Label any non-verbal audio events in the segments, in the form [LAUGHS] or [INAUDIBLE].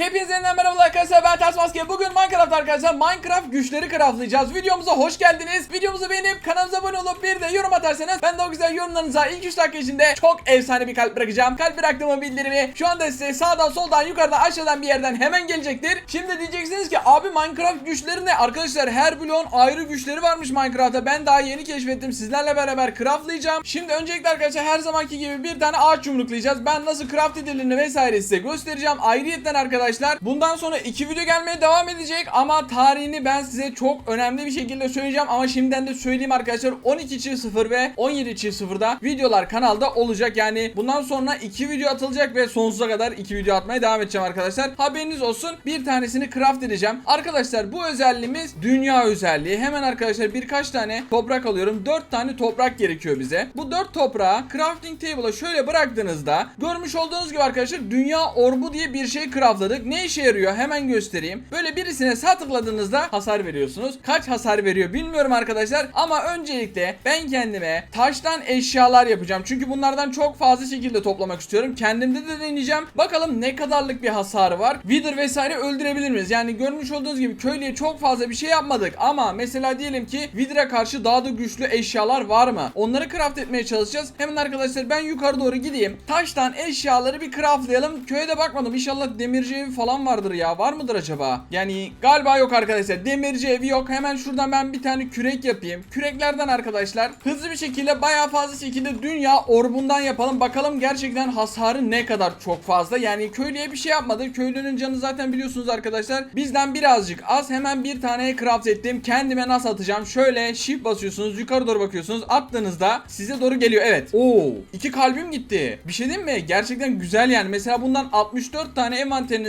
Hepinize yeniden merhaba arkadaşlar ben Ters Bugün Minecraft arkadaşlar Minecraft güçleri craftlayacağız. Videomuza hoş geldiniz. Videomuzu beğenip kanalımıza abone olup bir de yorum atarsanız Ben de o güzel yorumlarınıza ilk 3 dakika içinde Çok efsane bir kalp bırakacağım. Kalp bıraktığımın bildirimi şu anda size sağdan soldan yukarıdan aşağıdan bir yerden hemen gelecektir. Şimdi diyeceksiniz ki abi Minecraft güçleri ne? Arkadaşlar her bloğun ayrı güçleri varmış Minecraft'ta. Ben daha yeni keşfettim sizlerle beraber craftlayacağım. Şimdi öncelikle arkadaşlar her zamanki gibi bir tane ağaç yumruklayacağız. Ben nasıl craft edildiğini vesaire size göstereceğim. Ayrıyetten arkadaşlar bundan sonra iki video gelmeye devam edecek ama tarihini ben size çok önemli bir şekilde söyleyeceğim. Ama şimdiden de söyleyeyim arkadaşlar. 12.00 ve 17.00'da videolar kanalda olacak. Yani bundan sonra iki video atılacak ve sonsuza kadar iki video atmaya devam edeceğim arkadaşlar. Haberiniz olsun. Bir tanesini craft edeceğim. Arkadaşlar bu özelliğimiz dünya özelliği. Hemen arkadaşlar birkaç tane toprak alıyorum. 4 tane toprak gerekiyor bize. Bu 4 toprağı crafting table'a şöyle bıraktığınızda görmüş olduğunuz gibi arkadaşlar dünya orbu diye bir şey craftladık ne işe yarıyor hemen göstereyim. Böyle birisine sağ tıkladığınızda hasar veriyorsunuz. Kaç hasar veriyor bilmiyorum arkadaşlar ama öncelikle ben kendime taştan eşyalar yapacağım. Çünkü bunlardan çok fazla şekilde toplamak istiyorum. Kendimde de deneyeceğim. Bakalım ne kadarlık bir hasarı var. Wither vesaire öldürebilir miyiz? Yani görmüş olduğunuz gibi köylüye çok fazla bir şey yapmadık ama mesela diyelim ki Wither'a karşı daha da güçlü eşyalar var mı? Onları craft etmeye çalışacağız. Hemen arkadaşlar ben yukarı doğru gideyim. Taştan eşyaları bir craftlayalım. Köye de bakmadım. İnşallah demirci evi falan vardır ya. Var mıdır acaba? Yani galiba yok arkadaşlar. Demirci evi yok. Hemen şuradan ben bir tane kürek yapayım. Küreklerden arkadaşlar hızlı bir şekilde bayağı fazla şekilde dünya orbundan yapalım. Bakalım gerçekten hasarı ne kadar çok fazla. Yani köylüye bir şey yapmadı. Köylünün canı zaten biliyorsunuz arkadaşlar. Bizden birazcık az. Hemen bir tane craft ettim. Kendime nasıl atacağım? Şöyle shift basıyorsunuz. Yukarı doğru bakıyorsunuz. Attığınızda size doğru geliyor. Evet. Oo, iki kalbim gitti. Bir şey diyeyim mi? Gerçekten güzel yani. Mesela bundan 64 tane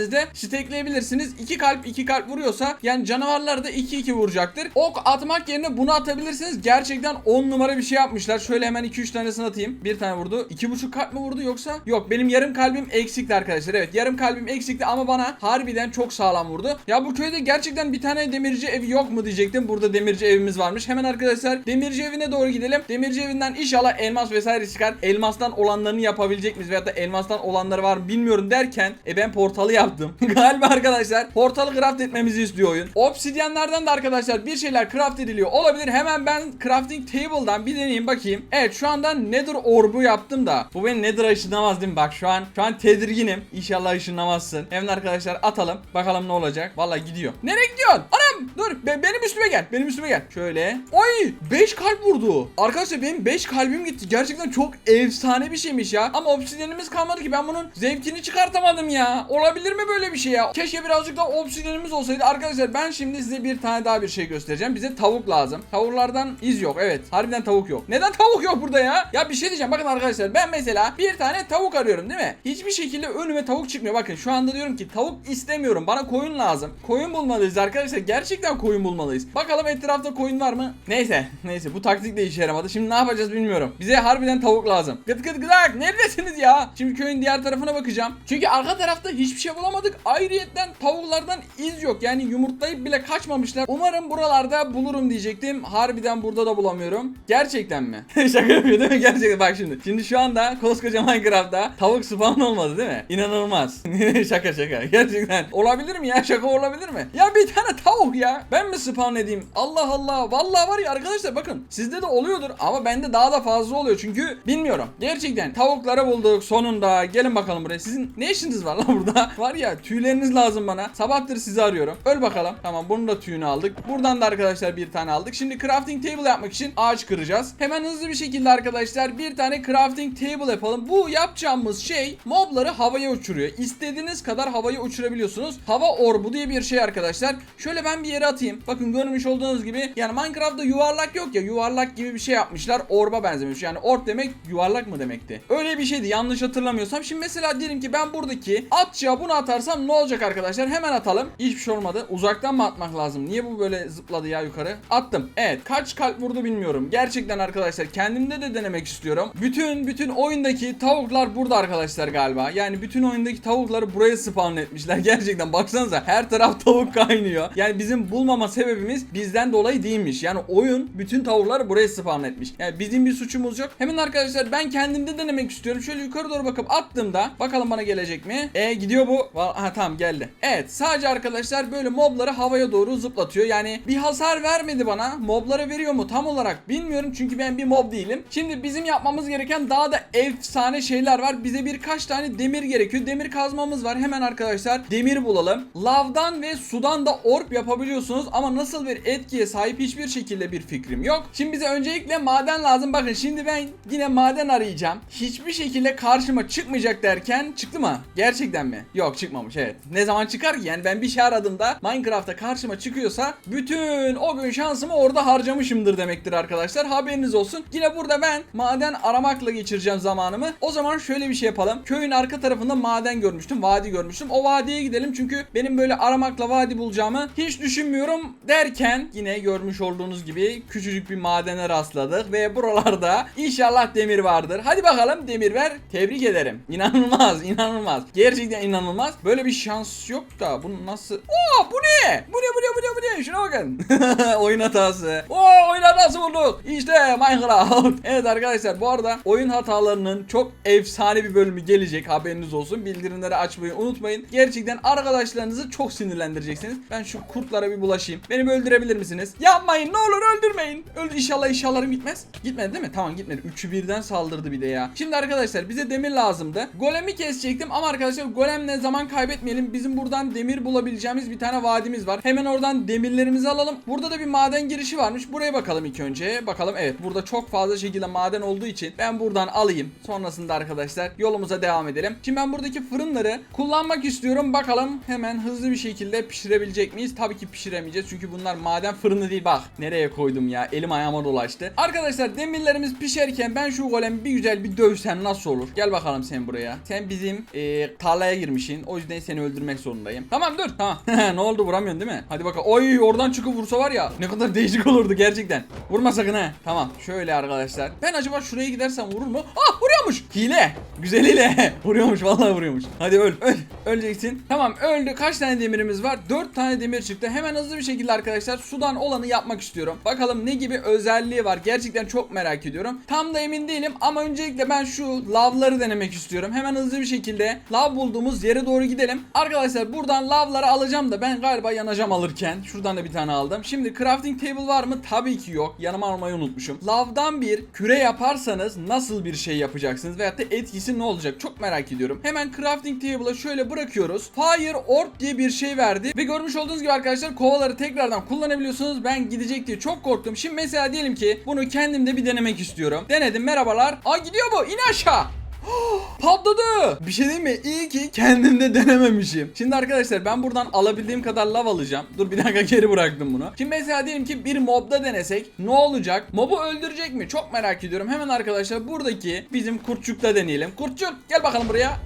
envanterinizde stekleyebilirsiniz. 2 kalp 2 kalp vuruyorsa yani canavarlar da 2 2 vuracaktır. Ok atmak yerine bunu atabilirsiniz. Gerçekten 10 numara bir şey yapmışlar. Şöyle hemen 2 3 tanesini atayım. Bir tane vurdu. 2,5 kalp mi vurdu yoksa? Yok benim yarım kalbim eksikti arkadaşlar. Evet yarım kalbim eksikti ama bana harbiden çok sağlam vurdu. Ya bu köyde gerçekten bir tane demirci evi yok mu diyecektim. Burada demirci evimiz varmış. Hemen arkadaşlar demirci evine doğru gidelim. Demirci evinden inşallah elmas vesaire çıkar. Elmastan olanlarını yapabilecek miyiz? Veyahut da elmastan olanları var mı bilmiyorum derken e ben portalı yaptım. [LAUGHS] Galiba arkadaşlar portalı craft etmemizi istiyor oyun. Obsidyenlerden de arkadaşlar bir şeyler craft ediliyor olabilir. Hemen ben crafting table'dan bir deneyeyim bakayım. Evet şu anda nether orbu yaptım da. Bu beni nether'a ışınlamaz değil mi? Bak şu an şu an tedirginim. İnşallah ışınlamazsın. Hemen arkadaşlar atalım. Bakalım ne olacak. Vallahi gidiyor. Nereye gidiyorsun? Anam dur. Be- benim üstüme gel. Benim üstüme gel. Şöyle. Oy 5 kalp vurdu. Arkadaşlar benim 5 kalbim gitti. Gerçekten çok efsane bir şeymiş ya. Ama obsidyenimiz kalmadı ki ben bunun zevkini çıkartamadım ya. Olabilir mi böyle bir şey ya? Keşke birazcık da obsidyenimiz olsaydı. Arkadaşlar ben şimdi size bir tane daha bir şey göstereceğim. Bize tavuk lazım. Tavuklardan iz yok. Evet. Harbiden tavuk yok. Neden tavuk yok burada ya? Ya bir şey diyeceğim. Bakın arkadaşlar ben mesela bir tane tavuk arıyorum değil mi? Hiçbir şekilde önüme tavuk çıkmıyor. Bakın şu anda diyorum ki tavuk istemiyorum. Bana koyun lazım. Koyun bulmalıyız arkadaşlar. Gerçekten koyun bulmalıyız. Bakalım etrafta koyun var mı? Neyse. [LAUGHS] Neyse bu taktik de işe yaramadı. Şimdi ne yapacağız bilmiyorum. Bize harbiden tavuk lazım. Gıt gıt gıdak. Neredesiniz ya? Şimdi köyün diğer tarafına bakacağım. Çünkü arka tarafta hiçbir şey bulamadık. Ayrıyetten tavuklardan iz yok. Yani yumurtlayıp bile kaçmamışlar. Umarım buralarda bulurum diyecektim. Harbiden burada da bulamıyorum. Gerçekten mi? [LAUGHS] Şaka yapıyor değil mi? Gerçekten bak şimdi. Şimdi şu anda koskoca Minecraft'ta tavuk spawn olmadı değil mi? İnanılmaz. [LAUGHS] şaka şaka. Gerçekten. Olabilir mi ya? Şaka olabilir mi? Ya bir tane tavuk ya. Ben mi spawn edeyim? Allah Allah. Vallahi var ya arkadaşlar bakın. Sizde de oluyordur ama bende daha da fazla oluyor. Çünkü bilmiyorum. Gerçekten tavukları bulduk sonunda. Gelin bakalım buraya. Sizin ne işiniz var lan burada? [LAUGHS] Var ya tüyleriniz lazım bana. Sabahtır sizi arıyorum. Öl bakalım. Tamam bunun da tüyünü aldık. Buradan da arkadaşlar bir tane aldık. Şimdi crafting table yapmak için ağaç kıracağız. Hemen hızlı bir şekilde arkadaşlar bir tane crafting table yapalım. Bu yapacağımız şey mobları havaya uçuruyor. İstediğiniz kadar havaya uçurabiliyorsunuz. Hava orbu diye bir şey arkadaşlar. Şöyle ben bir yere atayım. Bakın görmüş olduğunuz gibi yani Minecraft'ta yuvarlak yok ya yuvarlak gibi bir şey yapmışlar. Orba benzemiş. Yani orb demek yuvarlak mı demekti? Öyle bir şeydi yanlış hatırlamıyorsam. Şimdi mesela diyelim ki ben buradaki atçığa bunu atarsam ne olacak arkadaşlar? Hemen atalım. Hiçbir şey olmadı. Uzaktan mı atmak lazım? Niye bu böyle zıpladı ya yukarı? Attım. Evet. Kaç kalp vurdu bilmiyorum. Gerçekten arkadaşlar kendimde de denemek istiyorum. Bütün bütün oyundaki tavuklar burada arkadaşlar galiba. Yani bütün oyundaki tavukları buraya spawn etmişler. [LAUGHS] Gerçekten baksanıza her taraf tavuk kaynıyor. Yani bizim bulmama sebebimiz bizden dolayı değilmiş. Yani oyun bütün tavırları buraya spawn etmiş. Yani bizim bir suçumuz yok. Hemen arkadaşlar ben kendimde denemek istiyorum. Şöyle yukarı doğru bakıp attığımda bakalım bana gelecek mi? E gidiyor bu. Ha tamam geldi. Evet sadece arkadaşlar böyle mobları havaya doğru zıplatıyor. Yani bir hasar vermedi bana. Moblara veriyor mu tam olarak bilmiyorum. Çünkü ben bir mob değilim. Şimdi bizim yapmamız gereken daha da efsane şeyler var. Bize birkaç tane demir gerekiyor. Demir kazmamız var. Hemen arkadaşlar demir bulalım. Lavdan ve sudan da orb yapabiliyorsunuz. Ama nasıl bir etkiye sahip hiçbir şekilde bir fikrim yok. Şimdi bize öncelikle maden lazım. Bakın şimdi ben yine maden arayacağım. Hiçbir şekilde karşıma çıkmayacak derken çıktı mı? Gerçekten mi? Yok çıkmamış evet. Ne zaman çıkar ki? Yani ben bir şey aradığımda Minecraft'ta karşıma çıkıyorsa bütün o gün şansımı orada harcamışımdır demektir arkadaşlar. Haberiniz olsun. Yine burada ben maden aramakla geçireceğim zamanımı. O zaman şöyle bir şey yapalım. Köyün arka tarafında maden görmüştüm. Vadi görmüştüm. O vadiye gidelim çünkü benim böyle aramakla vadi bulacağımı hiç düşünmüyorum derken yine görmüş olduğunuz gibi küçücük bir madene rastladık ve buralarda inşallah demir vardır. Hadi bakalım demir ver. Tebrik ederim. İnanılmaz, inanılmaz. Gerçekten inanılmaz. Böyle bir şans yok da bunu nasıl? Oo bu ne? Bu ne bu ne bu ne bu ne? Şuna bakın. [LAUGHS] oyun hatası. Oo oyun hatası bulduk. İşte Minecraft. [LAUGHS] evet arkadaşlar bu arada oyun hatalarının çok efsane bir bölümü gelecek. Haberiniz olsun. Bildirimleri açmayı unutmayın. Gerçekten arkadaşlarınızı çok sinirlendireceksiniz. Ben şu kurtlara bir bulaşayım. Beni öldürebilir misiniz? Yapmayın ne olur öldürmeyin. Öldü inşallah inşallahım gitmez. Gitmedi değil mi? Tamam gitmedi. Üçü birden saldırdı bir de ya. Şimdi arkadaşlar bize demir lazımdı. Golemi kesecektim ama arkadaşlar golemle zaman kaybetmeyelim. Bizim buradan demir bulabileceğimiz bir tane vadimiz var. Hemen oradan demirlerimizi alalım. Burada da bir maden girişi varmış. Buraya bakalım ilk önce. Bakalım evet burada çok fazla şekilde maden olduğu için ben buradan alayım. Sonrasında arkadaşlar yolumuza devam edelim. Şimdi ben buradaki fırınları kullanmak istiyorum. Bakalım hemen hızlı bir şekilde pişirebilecek miyiz? Tabii ki pişiremeyeceğiz. Çünkü bunlar maden fırını değil. Bak nereye koydum ya. Elim ayağıma dolaştı. Arkadaşlar demirlerimiz pişerken ben şu golemi bir güzel bir dövsem nasıl olur? Gel bakalım sen buraya. Sen bizim e, tarlaya girmişsin. O yüzden seni öldürmek zorundayım. Tamam dur. Tamam. [LAUGHS] ne oldu vuramıyorsun değil mi? Hadi bakalım. Oy oradan çıkıp vursa var ya. Ne kadar değişik olurdu gerçekten. Vurma sakın ha. Tamam. Şöyle arkadaşlar. Ben acaba şuraya gidersem vurur mu? Ah vuruyormuş. Hile. Güzel hile. [LAUGHS] vuruyormuş vallahi vuruyormuş. Hadi öl. Öl. Öleceksin. Tamam öldü. Kaç tane demirimiz var? 4 tane demir çıktı. Hemen hızlı bir şekilde arkadaşlar sudan olanı yapmak istiyorum. Bakalım ne gibi özelliği var. Gerçekten çok merak ediyorum. Tam da emin değilim ama öncelikle ben şu lavları denemek istiyorum. Hemen hızlı bir şekilde lav bulduğumuz yere doğru gidelim. Arkadaşlar buradan lavları alacağım da ben galiba yanacağım alırken. Şuradan da bir tane aldım. Şimdi crafting table var mı? Tabii ki yok. Yanıma almayı unutmuşum. Lavdan bir küre yaparsanız nasıl bir şey yapacaksınız veyahut da etkisi ne olacak? Çok merak ediyorum. Hemen crafting table'a şöyle bırakıyoruz. Fire orb diye bir şey verdi ve görmüş olduğunuz gibi arkadaşlar kovaları tekrardan kullanabiliyorsunuz. Ben gidecek diye çok korktum. Şimdi mesela diyelim ki bunu kendimde bir denemek istiyorum. Denedim merhabalar. Aa gidiyor bu. İn aşağı. [GASPS] Patladı. Bir şey değil mi? İyi ki kendimde denememişim. Şimdi arkadaşlar ben buradan alabildiğim kadar lav alacağım. Dur bir dakika geri bıraktım bunu. Şimdi mesela diyelim ki bir mobda denesek ne olacak? Mobu öldürecek mi? Çok merak ediyorum. Hemen arkadaşlar buradaki bizim kurtçukta deneyelim. Kurtçuk gel bakalım buraya.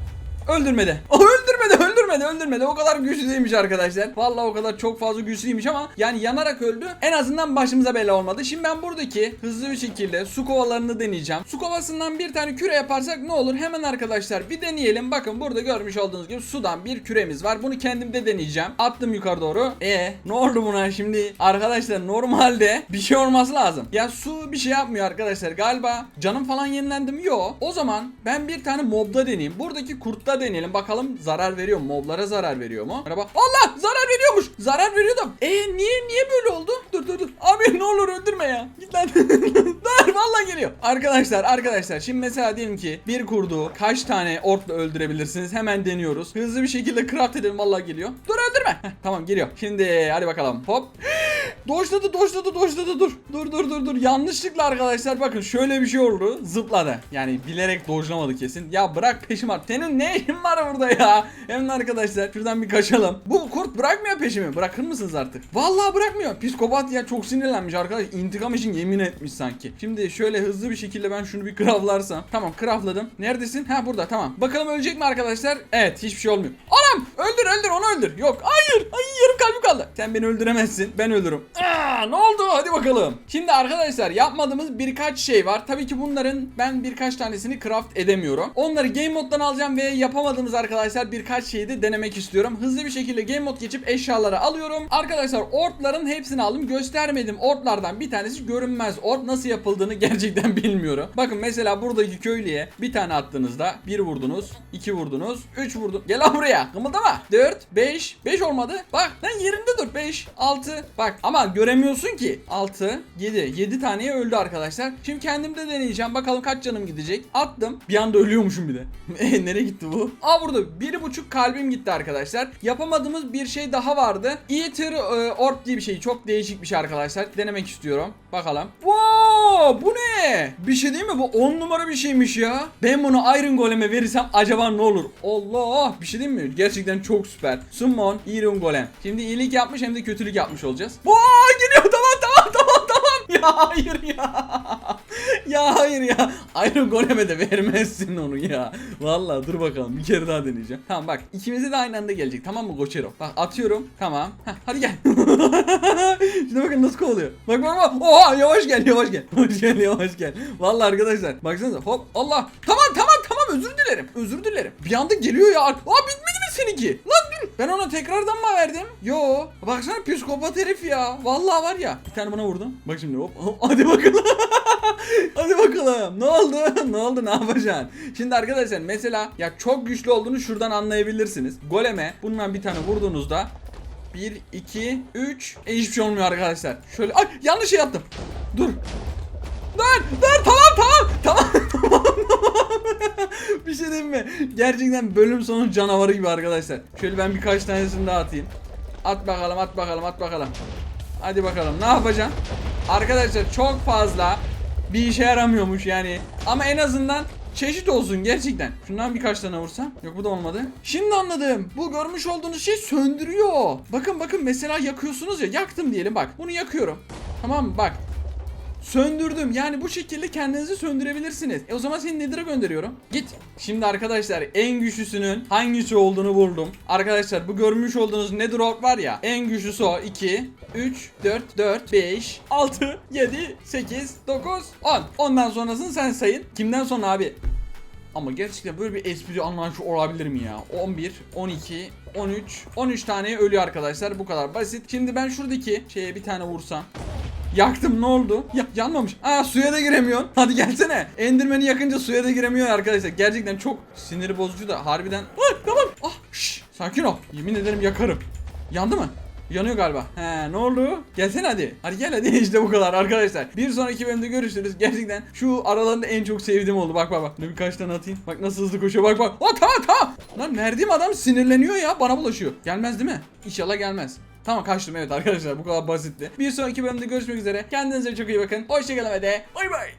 Öldürmedi. [LAUGHS] Öldürmedi, öldürmedi, öldürmedi. O kadar güçlü değilmiş arkadaşlar. Vallahi o kadar çok fazla güçlüymüş ama yani yanarak öldü. En azından başımıza bela olmadı. Şimdi ben buradaki hızlı bir şekilde su kovalarını deneyeceğim. Su kovasından bir tane küre yaparsak ne olur? Hemen arkadaşlar bir deneyelim. Bakın burada görmüş olduğunuz gibi sudan bir küremiz var. Bunu kendimde deneyeceğim. Attım yukarı doğru. E ne oldu buna şimdi? Arkadaşlar normalde bir şey olması lazım. Ya su bir şey yapmıyor arkadaşlar. Galiba canım falan yenilendi mi? O zaman ben bir tane mobda deneyeyim. Buradaki kurtta deneyelim. Bakalım zarar veriyor mu? Moblara zarar veriyor mu? Merhaba. Allah zarar veriyormuş. Zarar veriyor da. E niye niye böyle oldu? Dur dur dur. Abi ne olur öldürme ya. Git lan. [LAUGHS] dur vallahi geliyor. Arkadaşlar arkadaşlar şimdi mesela diyelim ki bir kurdu kaç tane orkla öldürebilirsiniz? Hemen deniyoruz. Hızlı bir şekilde craft edelim vallahi geliyor. Dur öldürme. Heh, tamam geliyor. Şimdi hadi bakalım. Hop. Doşladı doşladı doşladı dur. Dur dur dur dur. Yanlışlıkla arkadaşlar bakın şöyle bir şey oldu. Zıpladı. Yani bilerek dojlamadı kesin. Ya bırak peşim var. Senin ne işin var burada ya? Hemen arkadaşlar şuradan bir kaçalım. Bu kurt bırakmıyor peşimi. Bırakır mısınız artık? Vallahi bırakmıyor. Psikopat ya çok sinirlenmiş arkadaş. İntikam için yemin etmiş sanki. Şimdi şöyle hızlı bir şekilde ben şunu bir [LAUGHS] craftlarsam. Tamam craftladım. Neredesin? Ha burada tamam. Bakalım ölecek mi arkadaşlar? Evet hiçbir şey olmuyor. Anam! Öldür öldür onu öldür. Yok hayır. Ay yarım kalbim kaldı. Sen beni öldüremezsin. Ben ölürüm. Aa, ne oldu? Hadi bakalım. Şimdi arkadaşlar yapmadığımız birkaç şey var. Tabii ki bunların ben birkaç tanesini craft edemiyorum. Onları game moddan alacağım ve yapamadığımız arkadaşlar birkaç şeyi de denemek istiyorum. Hızlı bir şekilde game mod geçip eşyaları alıyorum. Arkadaşlar ortların hepsini aldım. Göstermedim. Ortlardan bir tanesi görünmez. Ort nasıl yapıldığını [LAUGHS] gerçekten bilmiyorum. Bakın mesela buradaki köylüye bir tane attığınızda bir vurdunuz, iki vurdunuz, üç vurdun. Gel lan buraya. Kımıldama. 4, 5, 5 olmadı. Bak lan yerinde dur. 5, 6. Bak ama göremiyorsun ki. 6, 7. 7 taneye öldü arkadaşlar. Şimdi kendim de deneyeceğim. Bakalım kaç canım gidecek. Attım. Bir anda ölüyormuşum bir de. [LAUGHS] E, Nereye gitti bu? Aa burada bir buçuk kalbim gitti arkadaşlar. Yapamadığımız bir şey daha vardı. Eater e, Orb diye bir şey. Çok değişik bir şey arkadaşlar. Denemek istiyorum. Bakalım. Wow, bu ne? Bir şey değil mi? Bu 10 numara bir şeymiş ya. Ben bunu Iron Golem'e verirsem acaba ne olur? Allah! Bir şey değil mi? Gerçekten çok süper. Summon Iron Golem. Şimdi iyilik yapmış hem de kötülük yapmış olacağız. Vay geliyor tamam tamam tamam tamam. [LAUGHS] Ya hayır ya. Ya hayır ya. Iron Golem'e de vermezsin onu ya. Vallahi dur bakalım bir kere daha deneyeceğim. Tamam bak ikimize de aynı anda gelecek tamam mı Goçero? Bak atıyorum. Tamam. Heh, hadi gel. [LAUGHS] Şimdi bakın nasıl kovalıyor. Bak bak bak. Oha yavaş gel yavaş gel. [LAUGHS] Yavaş gel yavaş gel. Vallahi arkadaşlar baksanıza hop Allah. Tamam tamam tamam özür dilerim. Özür dilerim. Bir anda geliyor ya. Aa bitmedi mi seninki? Lan. Ben ona tekrardan mı verdim? Yo. Baksana psikopat herif ya. Vallahi var ya. Bir tane buna vurdum. Bak şimdi hop. [LAUGHS] Hadi bakalım. [LAUGHS] Hadi bakalım. Ne oldu? [LAUGHS] ne oldu? Ne yapacaksın? Şimdi arkadaşlar mesela ya çok güçlü olduğunu şuradan anlayabilirsiniz. Goleme bundan bir tane vurduğunuzda 1, 2, 3 e, hiçbir şey olmuyor arkadaşlar. Şöyle ay yanlış şey yaptım. Dur. Dur dur tamam tamam tamam. [LAUGHS] bir şey diyeyim mi? Gerçekten bölüm sonu canavarı gibi arkadaşlar. Şöyle ben birkaç tanesini daha atayım. At bakalım at bakalım at bakalım. Hadi bakalım ne yapacaksın? Arkadaşlar çok fazla bir işe yaramıyormuş yani. Ama en azından çeşit olsun gerçekten. Şundan birkaç tane vursam. Yok bu da olmadı. Şimdi anladım. Bu görmüş olduğunuz şey söndürüyor. Bakın bakın mesela yakıyorsunuz ya. Yaktım diyelim bak. Bunu yakıyorum. Tamam mı? Bak. Söndürdüm. Yani bu şekilde kendinizi söndürebilirsiniz. E o zaman seni Nether'a gönderiyorum. Git. Şimdi arkadaşlar en güçlüsünün hangisi olduğunu buldum. Arkadaşlar bu görmüş olduğunuz Nether Orb var ya. En güçlüsü o. 2, 3, 4, 4, 5, 6, 7, 8, 9, 10. Ondan sonrasını sen sayın. Kimden sonra abi? Ama gerçekten böyle bir espri anlayışı olabilir mi ya? 11, 12, 13, 13 tane ölüyor arkadaşlar. Bu kadar basit. Şimdi ben şuradaki şeye bir tane vursam. Yaktım ne oldu? Ya yanmamış. Aa suya da giremiyorsun. [LAUGHS] Hadi gelsene. Endirmeni yakınca suya da giremiyor arkadaşlar. Gerçekten çok siniri bozucu da harbiden. Ay tamam. Ah şş, sakin ol. Yemin ederim yakarım. Yandı mı? Yanıyor galiba. He ne oldu? Gelsene hadi. Hadi gel hadi [LAUGHS] işte bu kadar arkadaşlar. Bir sonraki bölümde görüşürüz. Gerçekten şu aralarında en çok sevdiğim oldu. Bak bak bak. Dur birkaç tane atayım. Bak nasıl hızlı koşuyor. Bak bak. Tamam tamam. Lan verdiğim adam sinirleniyor ya. Bana bulaşıyor. Gelmez değil mi? İnşallah gelmez. Tamam kaçtım evet arkadaşlar bu kadar basitti. Bir sonraki bölümde görüşmek üzere. Kendinize çok iyi bakın. Hoşçakalın ve de bay bay.